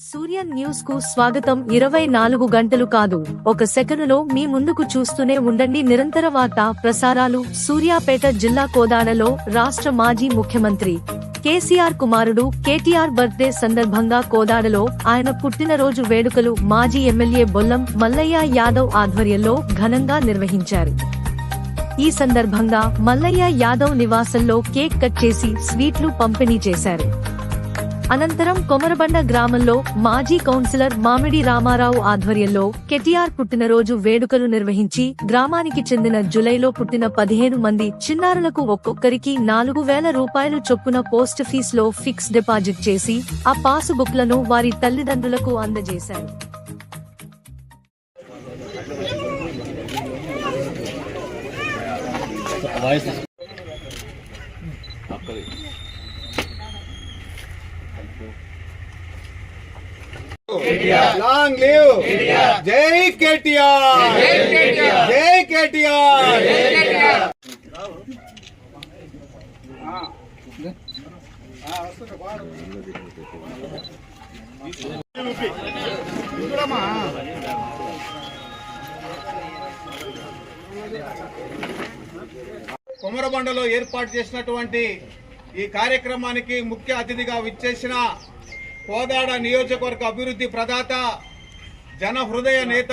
సూర్య న్యూస్కు స్వాగతం. ఇరవై నాలుగు గంటలు కాదు. ఒక సెకనులో మీ ముందుకు చూస్తూనే ఉండండి. నిరంతర వార్తా ప్రసారాలు. సూర్యాపేట జిల్లా కోదాడలో రాష్ట్ర మాజీ ముఖ్యమంత్రి కేసీఆర్ కుమారుడు కేటీఆర్ బర్త్డే సందర్భంగా కోదాడలో ఆయన పుట్టినరోజు వేడుకలు మాజీ ఎమ్మెల్యే బొల్లం మల్లయ్య యాదవ్ ఆధ్వర్యంలో ఘనంగా నిర్వహించారు. ఈ సందర్భంగా మల్లయ్య యాదవ్ నివాసంలో కేక్ కట్ చేసి స్వీట్లు పంపిణీ చేశారు. అనంతరం కొమరబండ గ్రామంలో మాజీ కౌన్సిలర్ మామిడి రామారావు ఆధ్వర్యంలో కెటిఆర్ పుట్టినరోజు వేడుకలు నిర్వహించి గ్రామానికి చెందిన జులైలో పుట్టిన పదిహేను మంది చిన్నారులకు ఒక్కొక్కరికి నాలుగు వేల రూపాయలు చొప్పున పోస్ట్ ఫీజులో ఫిక్స్ డిపాజిట్ చేసి ఆ పాసు బుక్లను వారి తల్లిదండ్రులకు అందజేశారు. Long live. జై కేటీఆర్. జై కేటీఆర్. కుమరబండలో ఏర్పాటు చేసినటువంటి ఈ కార్యక్రమానికి ముఖ్య అతిథిగా విచ్చేసిన కోదాడ నియోజకవర్గ అభివృద్ధి ప్రదాత జన హృదయ నేత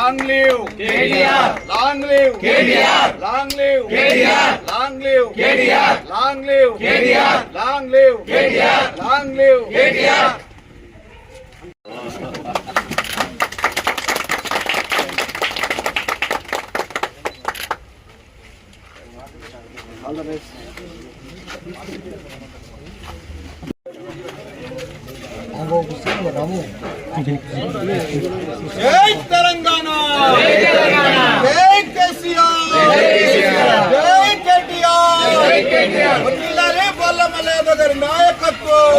long live KTR long live KTR long live KTR long live KTR long live KTR long live KTR long live KTR Telangana జై గారి నాయకత్వం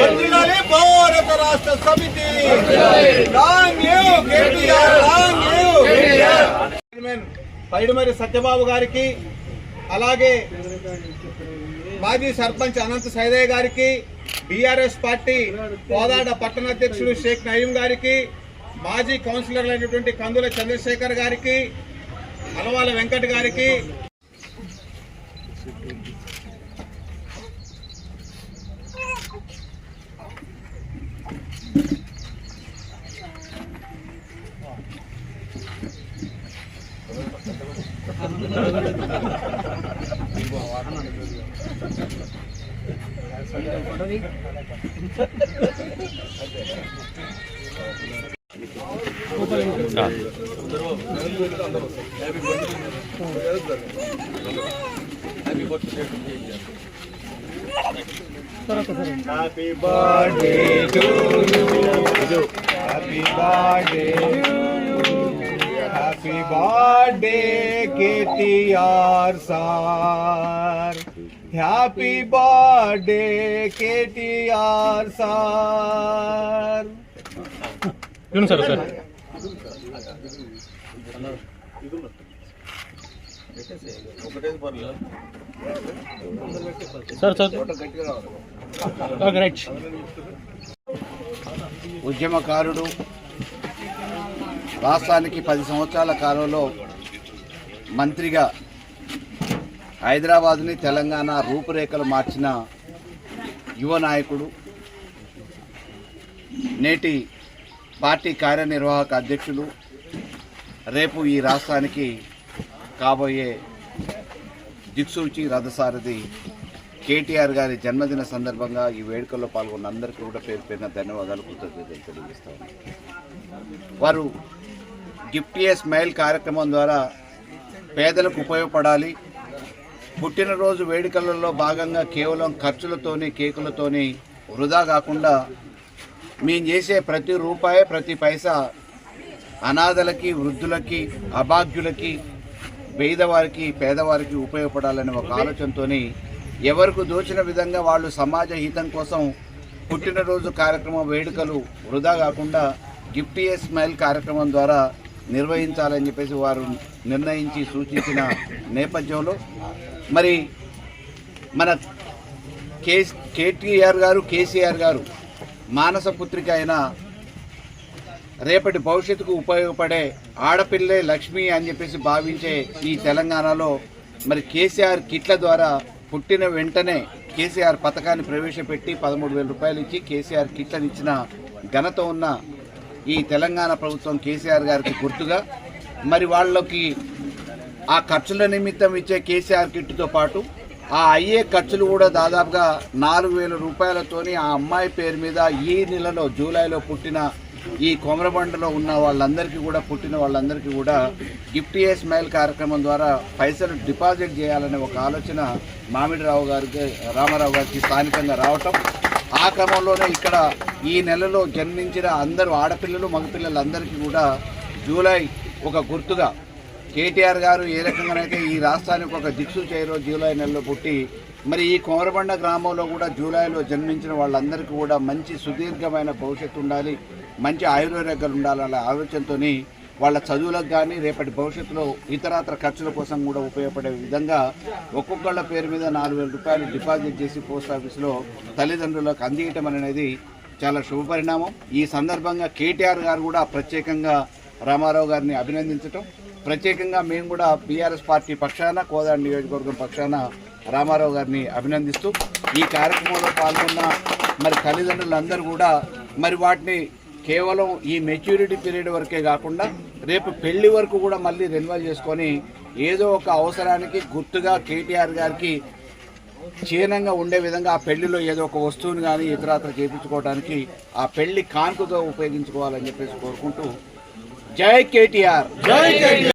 వర్ధిల్లాలి Bharat Rashtra Samithi long you KTR long you chairman Paidimarri Satyababu గారికి అలాగే మాజీ సర్పంచ్ అనంత సైదయ్య గారికి BRS party Kodad పట్టణ అధ్యక్షుడు షేక్ నయీం గారికి మాజీ కౌన్సిలర్ అయినటువంటి కందుల చంద్రశేఖర్ గారికి అలవాల వెంకట్ గారికి. Happy birthday to you happy birthday happy birthday KTR sir happy birthday KTR sir ఉద్యమకారుడు రాష్ట్రానికి పది సంవత్సరాల కాలంలో మంత్రిగా హైదరాబాద్ని తెలంగాణ రూపురేఖలు మార్చిన యువ నాయకుడు నేటి పార్టీ కార్యనిర్వాహక అధ్యక్షులు రేపు ఈ రాష్ట్రానికి కాబోయే దిక్సూచి రథసారథి కేటీఆర్ గారి జన్మదిన సందర్భంగా ఈ వేడుకల్లో పాల్గొన్న అందరికీ కూడా పేరు పేరున ధన్యవాదాలు కృతజ్ఞతలు తెలియజేస్తా వారు గిఫ్ట్ ఏ స్మైల్ కార్యక్రమం ద్వారా పేదలకు ఉపయోగపడాలి. పుట్టినరోజు వేడుకలలో భాగంగా కేవలం ఖర్చులతోని కేకులతోని వృధా కాకుండా మేము చేసే ప్రతి రూపాయి ప్రతి పైసా అనాథలకి వృద్ధులకి అభాగ్యులకి పేదవారికి పేదవారికి ఉపయోగపడాలనే ఒక ఆలోచనతోని ఎవరికి దోచిన విధంగా వాళ్ళు సమాజ హితం కోసం పుట్టినరోజు కార్యక్రమ వేడుకలు వృధా కాకుండా గిఫ్ట్ ఏ స్మైల్ కార్యక్రమం ద్వారా నిర్వహించాలని చెప్పేసి వారు నిర్ణయించి సూచించిన నేపథ్యంలో మరి మన కే కేటీఆర్ గారు కేసీఆర్ గారు మానస పుత్రిక అయిన రేపటి భవిష్యత్తుకు ఉపయోగపడే ఆడపిల్లే లక్ష్మి అని చెప్పేసి భావించే ఈ తెలంగాణలో మరి కేసీఆర్ కిట్ల ద్వారా పుట్టిన వెంటనే కేసీఆర్ పథకాన్ని ప్రవేశపెట్టి పదమూడు వేల రూపాయలు ఇచ్చి కేసీఆర్ కిట్లను ఇచ్చిన ఘనత ఉన్న ఈ తెలంగాణ ప్రభుత్వం కేసీఆర్ గారికి గుర్తుగా మరి వాళ్ళకి ఆ ఖర్చుల నిమిత్తం ఇచ్చే కేసీఆర్ కిట్తో పాటు ఆ అయ్యే ఖర్చులు కూడా దాదాపుగా నాలుగు వేల రూపాయలతోని ఆ అమ్మాయి పేరు మీద ఈ నెలలో జూలైలో పుట్టిన ఈ కోమరబండలో ఉన్న వాళ్ళందరికీ కూడా పుట్టిన వాళ్ళందరికీ కూడా గిఫ్ట్ ఏ స్మైల్ కార్యక్రమం ద్వారా పైసలు డిపాజిట్ చేయాలనే ఒక ఆలోచన మామిడిరావు గారికి రామారావు గారికి స్థానికంగా రావటం. ఆ క్రమంలోనే ఇక్కడ ఈ నెలలో జన్మించిన అందరూ ఆడపిల్లలు మగపిల్లలు అందరికీ కూడా జూలై ఒక గుర్తుగా కేటీఆర్ గారు ఏ రకంగానైతే ఈ రాష్ట్రానికి ఒక దిక్సు చేయరో జూలై నెలలో పుట్టి మరి ఈ కోమరబండ గ్రామంలో కూడా జూలైలో జన్మించిన వాళ్ళందరికీ కూడా మంచి సుదీర్ఘమైన భవిష్యత్తు ఉండాలి మంచి ఆయుర్వేదాలు ఉండాలనే ఆలోచనతో వాళ్ళ చదువులకు కానీ రేపటి భవిష్యత్తులో ఇతరత్ర ఖర్చుల కోసం కూడా ఉపయోగపడే విధంగా ఒక్కొక్కళ్ళ పేరు మీద నాలుగు వేల రూపాయలు డిపాజిట్ చేసి పోస్ట్ ఆఫీస్లో తల్లిదండ్రులకు అందియటం అనేది చాలా శుభపరిణామం. ఈ సందర్భంగా కేటీఆర్ గారు కూడా ప్రత్యేకంగా రామారావు గారిని అభినందించటం ప్రత్యేకంగా మేము కూడా బీఆర్ఎస్ పార్టీ పక్షాన కోదాడ నియోజకవర్గం పక్షాన రామారావు గారిని అభినందిస్తూ ఈ కార్యక్రమంలో పాల్గొన్న మరి తల్లిదండ్రులందరూ కూడా మరి వాటిని కేవలం ఈ మెచ్యూరిటీ పీరియడ్ వరకే కాకుండా రేపు పెళ్ళి వరకు కూడా మళ్ళీ రెన్యువల్ చేసుకొని ఏదో ఒక అవసరానికి గుర్తుగా కేటీఆర్ గారికి క్షీణంగా ఉండే విధంగా ఆ పెళ్ళిలో ఏదో ఒక వస్తువుని కానీ ఇతరాత్ర చేయించుకోవడానికి ఆ పెళ్ళి కానుకగా ఉపయోగించుకోవాలని చెప్పేసి కోరుకుంటూ జై కేటీఆర్.